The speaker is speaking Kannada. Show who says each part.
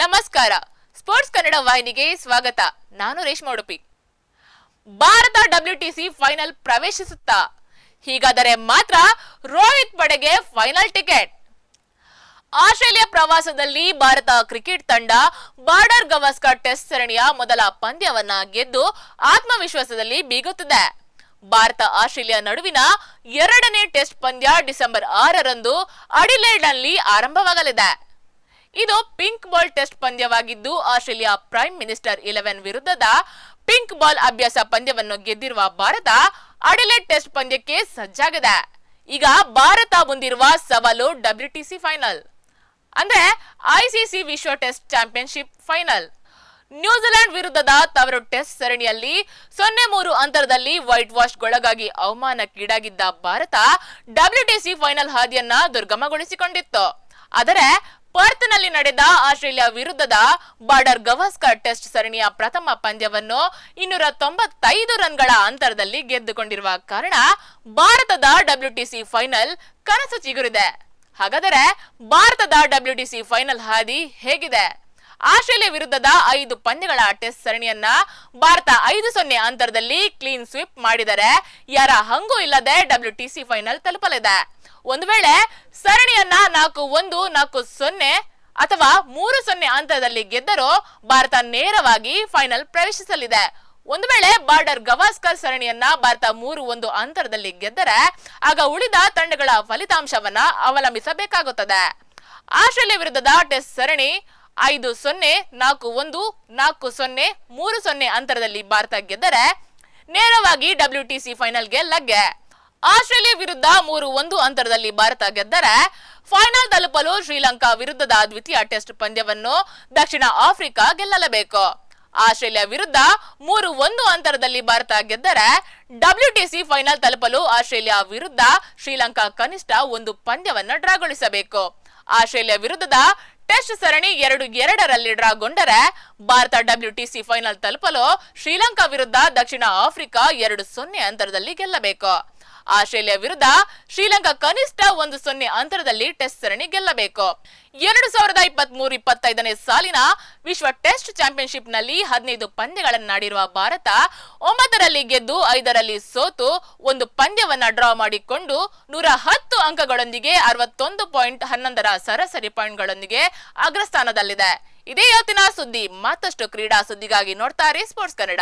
Speaker 1: ನಮಸ್ಕಾರ. ಸ್ಪೋರ್ಟ್ಸ್ ಕನ್ನಡ ವಾಹಿನಿಗೆ ಸ್ವಾಗತ. ನಾನು ರೇಷ್ಮಾ ಉಡುಪಿ. ಭಾರತ ಡಬ್ಲ್ಯೂಟಿಸಿ ಫೈನಲ್ ಪ್ರವೇಶಿಸುತ್ತಾ? ಹೀಗಾದರೆ ಮಾತ್ರ ರೋಹಿತ್ ಪಡೆಗೆ ಫೈನಲ್ ಟಿಕೆಟ್ ಆಸ್ಟ್ರೇಲಿಯಾ ಪ್ರವಾಸದಲ್ಲಿ ಭಾರತ ಕ್ರಿಕೆಟ್ ತಂಡ ಬಾರ್ಡರ್ ಗವಾಸ್ಕರ್ ಟೆಸ್ಟ್ ಸರಣಿಯ ಮೊದಲ ಪಂದ್ಯವನ್ನ ಗೆದ್ದು ಆತ್ಮವಿಶ್ವಾಸದಲ್ಲಿ ಬೀಗುತ್ತಿದೆ. ಭಾರತ ಆಸ್ಟ್ರೇಲಿಯಾ ನಡುವಿನ ಎರಡನೇ ಟೆಸ್ಟ್ ಪಂದ್ಯ ಡಿಸೆಂಬರ್ ಆರರಂದು ಅಡಿಲೇಡ್ನಲ್ಲಿ ಆರಂಭವಾಗಲಿದೆ. ಇದು ಪಿಂಕ್ ಬಾಲ್ ಟೆಸ್ಟ್ ಪಂದ್ಯವಾಗಿದ್ದು, ಆಸ್ಟ್ರೇಲಿಯಾ ಪ್ರೈಮ್ ಮಿನಿಸ್ಟರ್ ಇಲೆವೆನ್ ವಿರುದ್ಧದ ಪಿಂಕ್ ಬಾಲ್ ಅಭ್ಯಾಸ ಪಂದ್ಯವನ್ನು ಗೆದ್ದಿರುವ ಭಾರತ ಅಡೆಲೆಡ್ ಟೆಸ್ಟ್ ಪಂದ್ಯಕ್ಕೆ ಸಜ್ಜಾಗಿದೆ. ಈಗ ಭಾರತ ಮುಂದಿರುವ ಸವಾಲು ಡಬ್ಲ್ಯೂಟಿಸಿ ಫೈನಲ್ ಅಂದ್ರೆ ಐಸಿಸಿ ವಿಶ್ವ test championship final New Zealand ವಿರುದ್ಧದ ತವರು ಟೆಸ್ಟ್ ಸರಣಿಯಲ್ಲಿ ಸೊನ್ನೆ ಮೂರು ಅಂತರದಲ್ಲಿ ವೈಟ್ ವಾಶ್ಗೊಳಗಾಗಿ ಅವಮಾನಕ್ಕೀಡಾಗಿದ್ದ ಭಾರತ ಡಬ್ಲ್ಯೂಟಿಸಿ ಫೈನಲ್ ಹಾದಿಯನ್ನ ದುರ್ಗಮಗೊಳಿಸಿಕೊಂಡಿತ್ತು. ಆದರೆ ಪರ್ತ್ನಲ್ಲಿ ನಡೆದ ಆಸ್ಟ್ರೇಲಿಯಾ ವಿರುದ್ಧದ ಬಾರ್ಡರ್ ಗವಾಸ್ಕರ್ ಟೆಸ್ಟ್ ಸರಣಿಯ ಪ್ರಥಮ ಪಂದ್ಯವನ್ನು ಇನ್ನೂರ ತೊಂಬತ್ತೈದು ರನ್ಗಳ ಅಂತರದಲ್ಲಿ ಗೆದ್ದುಕೊಂಡಿರುವ ಕಾರಣ ಭಾರತದ ಡಬ್ಲ್ಯೂಟಿಸಿ ಫೈನಲ್ ಕನಸು ಚಿಗುರಿದೆ. ಹಾಗಾದರೆ ಭಾರತದ ಡಬ್ಲ್ಯೂಟಿಸಿ ಫೈನಲ್ ಹಾದಿ ಹೇಗಿದೆ? ಆಸ್ಟ್ರೇಲಿಯಾ ವಿರುದ್ಧದ ಐದು ಪಂದ್ಯಗಳ ಟೆಸ್ಟ್ ಸರಣಿಯನ್ನ ಭಾರತ ಐದು ಸೊನ್ನೆ ಅಂತರದಲ್ಲಿ ಕ್ಲೀನ್ ಸ್ವೀಪ್ ಮಾಡಿದರೆ ಯಾರ ಹಂಗೂ ಇಲ್ಲದೆ ಡಬ್ಲ್ಯೂಟಿಸಿ ಫೈನಲ್ ತಲುಪಲಿದೆ. ಒಂದು ವೇಳೆ ಸರಣಿಯನ್ನ ನಾಲ್ಕು ಒಂದು, ನಾಲ್ಕು ಸೊನ್ನೆ ಅಥವಾ ಮೂರು ಸೊನ್ನೆ ಅಂತರದಲ್ಲಿ ಗೆದ್ದರೂ ಭಾರತ ನೇರವಾಗಿ ಫೈನಲ್ ಪ್ರವೇಶಿಸಲಿದೆ. ಒಂದು ವೇಳೆ ಬಾರ್ಡರ್ ಗವಾಸ್ಕರ್ ಸರಣಿಯನ್ನ ಭಾರತ ಮೂರು ಒಂದು ಅಂತರದಲ್ಲಿ ಗೆದ್ದರೆ ಆಗ ಉಳಿದ ತಂಡಗಳ ಫಲಿತಾಂಶವನ್ನ ಅವಲಂಬಿಸಬೇಕಾಗುತ್ತದೆ. ಆಸ್ಟ್ರೇಲಿಯಾ ವಿರುದ್ಧದ ಟೆಸ್ಟ್ ಸರಣಿ ಐದು ಸೊನ್ನೆ, ನಾಲ್ಕು ಒಂದು, ನಾಲ್ಕು ಸೊನ್ನೆ, ಮೂರು ಸೊನ್ನೆ ಅಂತರದಲ್ಲಿ ಭಾರತ ಗೆದ್ದರೆ ನೇರವಾಗಿ ಡಬ್ಲ್ಯೂಟಿಸಿ ಫೈನಲ್ಗೆ ಲಗ್ಗೆ. ಆಸ್ಟ್ರೇಲಿಯಾ ವಿರುದ್ಧ ಮೂರು ಒಂದು ಅಂತರದಲ್ಲಿ ಭಾರತ ಗೆದ್ದರೆ ಫೈನಲ್ ತಲುಪಲು ಶ್ರೀಲಂಕಾ ವಿರುದ್ಧದ ದ್ವಿತೀಯ ಟೆಸ್ಟ್ ಪಂದ್ಯವನ್ನು ದಕ್ಷಿಣ ಆಫ್ರಿಕಾ ಗೆಲ್ಲಲೇಬೇಕು. ಆಸ್ಟ್ರೇಲಿಯಾ ವಿರುದ್ಧ ಮೂರು ಒಂದು ಅಂತರದಲ್ಲಿ ಭಾರತ ಗೆದ್ದರೆ ಡಬ್ಲ್ಯೂಟಿಸಿ ಫೈನಲ್ ತಲುಪಲು ಆಸ್ಟ್ರೇಲಿಯಾ ವಿರುದ್ಧ ಶ್ರೀಲಂಕಾ ಕನಿಷ್ಠ ಒಂದು ಪಂದ್ಯವನ್ನು ಡ್ರಾಗೊಳಿಸಬೇಕು. ಆಸ್ಟ್ರೇಲಿಯಾ ವಿರುದ್ಧದ ಟೆಸ್ಟ್ ಸರಣಿ ಎರಡು ಎರಡರಲ್ಲಿ ಡ್ರಾಗೊಂಡರೆ ಭಾರತ ಡಬ್ಲ್ಯೂಟಿಸಿ ಫೈನಲ್ ತಲುಪಲು ಶ್ರೀಲಂಕಾ ವಿರುದ್ಧ ದಕ್ಷಿಣ ಆಫ್ರಿಕಾ ಎರಡು ಸೊನ್ನೆ ಅಂತರದಲ್ಲಿ ಗೆಲ್ಲಬೇಕು. ಆಸ್ಟ್ರೇಲಿಯಾ ವಿರುದ್ಧ ಶ್ರೀಲಂಕಾ ಕನಿಷ್ಠ ಒಂದು ಸೊನ್ನೆ ಅಂತರದಲ್ಲಿ ಟೆಸ್ಟ್ ಸರಣಿ ಗೆಲ್ಲಬೇಕು. ಎರಡು ಸಾವಿರದ ಇಪ್ಪತ್ತ್ ಮೂರು ಇಪ್ಪತ್ತೈದನೇ ಸಾಲಿನ ವಿಶ್ವ ಟೆಸ್ಟ್ ಚಾಂಪಿಯನ್ಶಿಪ್ನಲ್ಲಿ ಹದಿನೈದು ಪಂದ್ಯಗಳನ್ನಾಡಿರುವ ಭಾರತ ಒಂಬತ್ತರಲ್ಲಿ ಗೆದ್ದು ಐದರಲ್ಲಿ ಸೋತು ಒಂದು ಪಂದ್ಯವನ್ನ ಡ್ರಾ ಮಾಡಿಕೊಂಡು ನೂರ ಹತ್ತು ಅಂಕಗಳೊಂದಿಗೆ ಅರವತ್ತೊಂದು ಪಾಯಿಂಟ್ ಹನ್ನೊಂದರ ಸರಾಸರಿ ಪಾಯಿಂಟ್ಗಳೊಂದಿಗೆ ಅಗ್ರಸ್ಥಾನದಲ್ಲಿದೆ. ಇದೇ ಇವತ್ತಿನ ಸುದ್ದಿ, ಮತ್ತಷ್ಟು ಕ್ರೀಡಾ ಸುದ್ದಿಗಾಗಿ ನೋಡ್ತಾರೆ ಸ್ಪೋರ್ಟ್ಸ್ ಕನ್ನಡ.